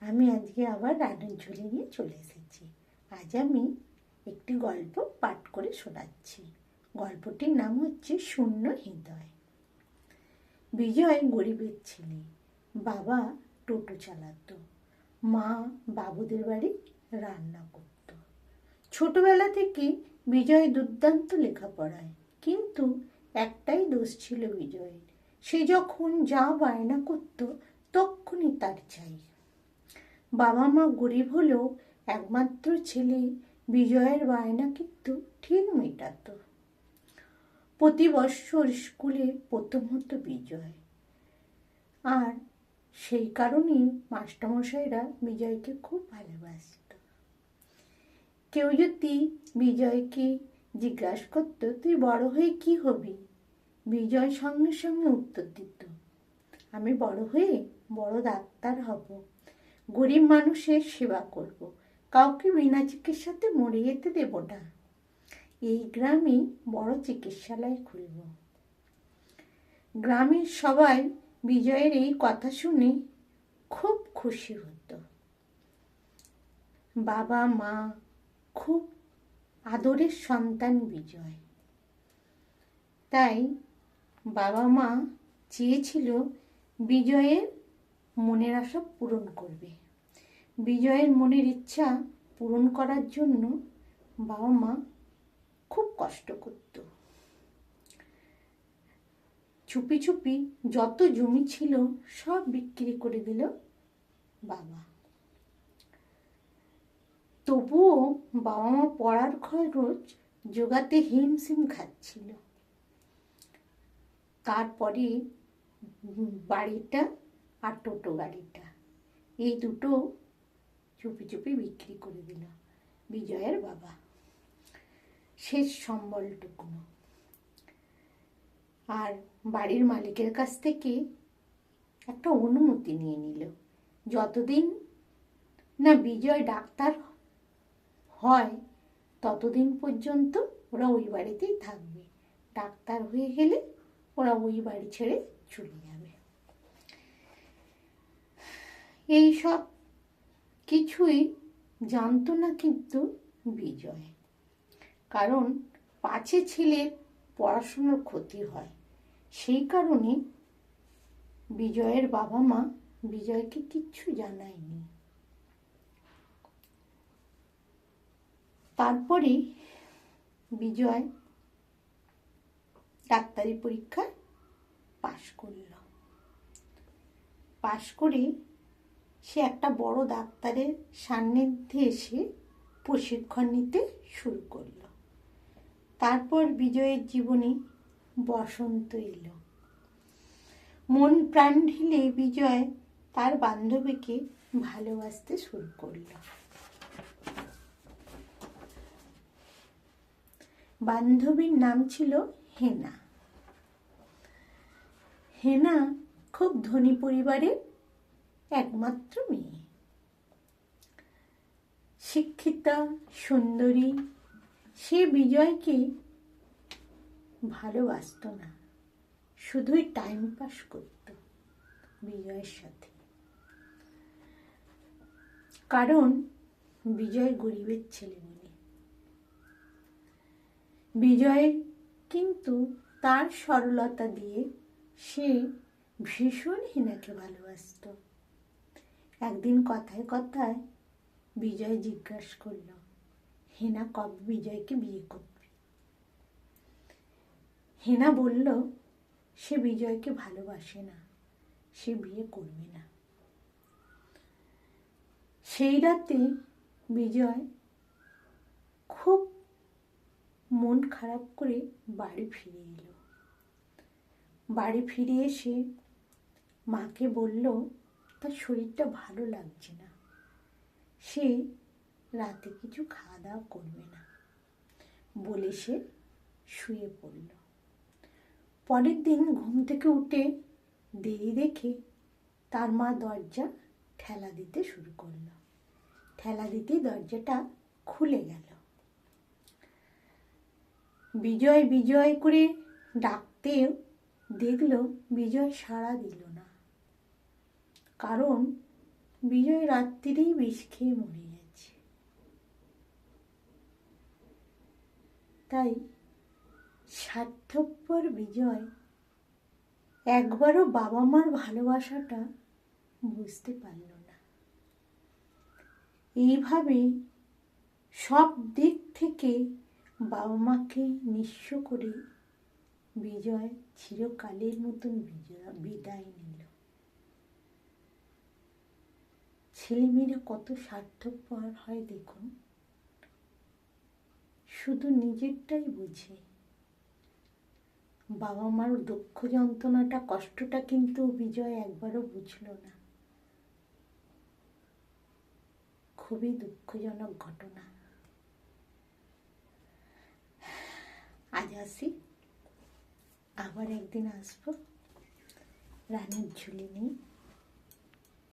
আমি আজকে আবার রান্নার ঝুলি নিয়ে চলে এসেছি। আজ আমি একটি গল্প পাঠ করে শোনাচ্ছি। গল্পটির নাম হচ্ছে শূন্য হৃদয়। বিজয় গরিবের ছেলে, বাবা টোটো চালাতো, মা বাবুদের বাড়ি রান্না করত। ছোটবেলা থেকে বিজয় দুর্দান্ত লেখাপড়ায়, কিন্তু একটাই দোষ ছিল বিজয়ের। সে যখন যা বায়না করত, তখনই তার চাই। বাবা মা গরিব হলেও একমাত্র ছেলে বিজয়ের বায়না কিন্তু ঠিক মেটাতো। প্রতি বৎসর স্কুলে প্রথম হতো বিজয়। আর সেই কারণেই মাস্টারমশাইরা বিজয়কে খুব ভালোবাসত। কেউ যদি বিজয়কে জিজ্ঞাসা করতো, তুই বড় হয়ে কি হবি? বিজয় সঙ্গে সঙ্গে উত্তর দিত, আমি বড় হয়ে বড় ডাক্তার হব। গরিব মানুষের সেবা করব। কাউকে বিনা চিকিৎসাতে মরে যেতে দেব না। এই গ্রামে বড় চিকিৎসালয় খুলব। গ্রামের সবাই বিজয়ের এই কথা শুনে খুব খুশি হতো। বাবা, মা খুব আদরের সন্তান বিজয়। তাই বাবা, মা চেয়েছিল বিজয়ের মনের আশা পূরণ করবে। বিজয়ের মনের ইচ্ছা পূরণ করার জন্য বাবা মা খুব কষ্ট করত। চুপি চুপি যত জমি ছিল সব বিক্রি করে দিল বাবা। তবুও বাবা মা পড়ার খরচ যোগাতে হিমশিম খাচ্ছিল। তারপরে বাড়িটা আর টোটো গাড়িটা, এই দুটো চুপি চুপি বিক্রি করে দিল। বিজয়ের বাবা। শেষ সম্বলটুকুনো আর বাড়ির মালিকের কাছ থেকে একটা অনুমতি নিয়ে নিল। যতদিন না বিজয় ডাক্তার হয়, ততদিন পর্যন্ত ওরা ওই বাড়িতেই থাকবে। ডাক্তার হয়ে গেলে ওরা ওই বাড়ি ছেড়ে চলে যাবে। এই সব কিছুই জানতো না কিন্তু বিজয়। কারণ পাছে ছেলের পড়াশুনোর ক্ষতি হয়। সেই কারণে বিজয়ের বাবা মা বিজয়কে কিচ্ছু জানায়নি। তারপরে বিজয় ডাক্তারি পরীক্ষায় পাশ করল। পাশ করে সে একটা বড় ডাক্তারের সান্নিধ্যে এসে প্রশিক্ষণ নিতে শুরু করল। তারপর বিজয়ের জীবনে বসন্ত এলো। মন প্রাণ ঢিলে বিজয় তার বান্ধবীকে ভালোবাসতে শুরু করল। বান্ধবীর নাম ছিল হেনা। হেনা খুব ধনী পরিবারের একমাত্র মেয়ে। শিক্ষিতা, সুন্দরী, সে বিজয়কে ভালোবাসত না, শুধুই টাইম পাস করত বিজয়ের সাথে। কারণ বিজয় গরিবের ছেলে মেয়ে বিজয় কিন্তু তার সরলতা দিয়ে সে ভীষণ হেনাকে ভালোবাসত। একদিন কথায় কথায় বিজয় জিজ্ঞাসা করল, হেনা কবে বিজয়কে বিয়ে করবে? হেনা বলল, সে বিজয়কে ভালোবাসে না, সে বিয়ে করবে না। সেই রাতে বিজয় খুব মন খারাপ করে বাড়ি ফিরে এলো। বাড়ি ফিরে এসে মাকে বলল তার শরীরটা ভালো লাগছে না। সে রাতে কিছু খাওয়া দাওয়া করবে না বলে সে শুয়ে পড়ল। পরের দিন ঘুম থেকে উঠে দেরি দেখে তার মা দরজা ঠেলা দিতে শুরু করল। ঠেলা দিতে দরজাটা খুলে গেল। বিজয় বিজয় করে ডাকতেও দেখল বিজয় সাড়া দিল না। কারণ বিজয় রাত্রিরেই বিষ খেয়ে মরে গেছে। তাই স্বার্থপর বিজয় একবারও বাবা মার ভালোবাসাটা বুঝতে পারল না। এইভাবে সব দিক থেকে বাবা মাকে নিঃস্ব করে বিজয় চিরকালের মতন বিজয় বিদায় নিল ছেলেমেয়েরা কত স্বার্থপর হয় দেখুন। শুধু নিজেরটাই বুঝে। বাবা মার দুঃখ যন্ত্রণাটা, কষ্টটা কিন্তু বিজয় একবারও বুঝলো না। খুবই দুঃখজনক ঘটনা। আজ আসি। আবার একদিন আসব। রানের ঝুলি নিয়ে।